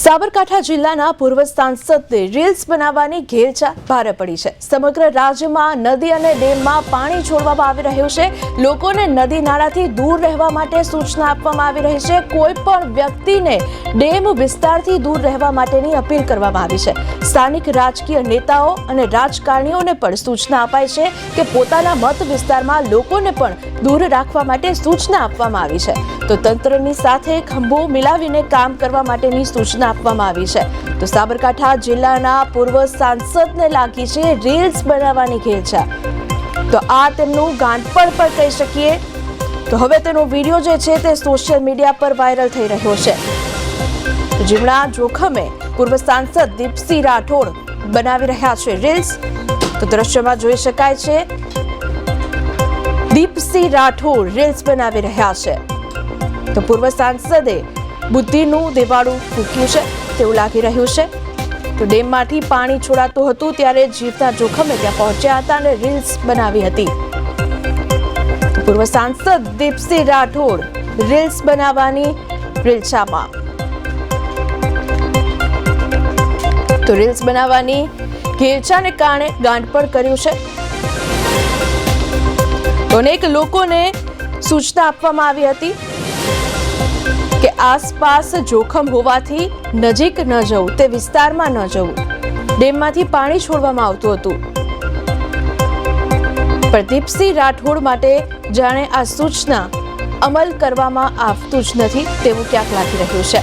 સાબરકાંઠા જિલ્લાના પૂર્વ સાંસદને રીલ્સ બનાવવાની ઘેરચા ભારે પડી છે. સમગ્ર રાજ્યમાં નદી અને ડેમમાં પાણી છોડવામાં આવી રહ્યું છે. લોકોને નદી નાળાથી દૂર રહેવા માટે સૂચના આપવામાં આવી રહી છે. કોઈ પણ વ્યક્તિને ડેમ વિસ્તારથી દૂર રહેવા માટેની અપીલ કરવામાં આવી છે. સ્થાનિક રાજકીય નેતાઓ અને રાજકારણીઓને પણ સૂચના અપાઈ છે કે પોતાના મત વિસ્તારમાં લોકોને પણ દૂર રાખવા માટે સૂચના આપવામાં આવી છે. તો તંત્રની સાથે ખંભો મિલાવીને કામ કરવા માટેની સૂચના આપવામાં આવી છે. તો સાબરકાંઠા જિલ્લાના પૂર્વ સાંસદને લાગી છે રીલ્સ બનાવવાની ખેંચા તો આ તેમનું ગાંઠપણ પણ કહી શકીએ. તો હવે તેનો વીડિયો જે છે તે સોશિયલ મીડિયા પર વાયરલ થઈ રહ્યો છે. જીવણા જોખમે પૂર્વ સાંસદ દીપસિંહ રાઠોડ બનાવી રહ્યા છે રીલ્સ. તો દ્રશ્યમાં જોઈ શકાય છે દીપસિંહ રાઠોડ રીલ્સ બનાવી રહ્યા છે. તો પૂર્વ સાંસદે બુદ્ધિનું દેવાળું ફૂક્યું છે, તેવું લાગી રહ્યું છે. તો ડેમમાંથી પાણી છોડાતું હતું ત્યારે જીવતા જોખમે ત્યાં પહોંચ્યા હતા અને રીલ્સ બનાવી હતી. પૂર્વ સાંસદ દીપસિંહ રાઠોડ રીલ્સ બનાવવાની રીલ્સામાં તો રીલ્સ બનાવવાની ઘેરછાને કારણે ગાંઠપણ કર્યું છે. અનેક લોકોને સૂચના આપવામાં આવી હતી. કે આસપાસ જોખમ હોવાથી નજીક ન જવું, તે વિસ્તારમાં ન જવું. ડેમમાંથી પાણી છોડવામાં આવતું હતું. પ્રદીપસિંહ રાઠોડ માટે જાણે આ સૂચના અમલ કરવામાં આવતું જ નથી તેવું ક્યાંક લાગી રહ્યું છે.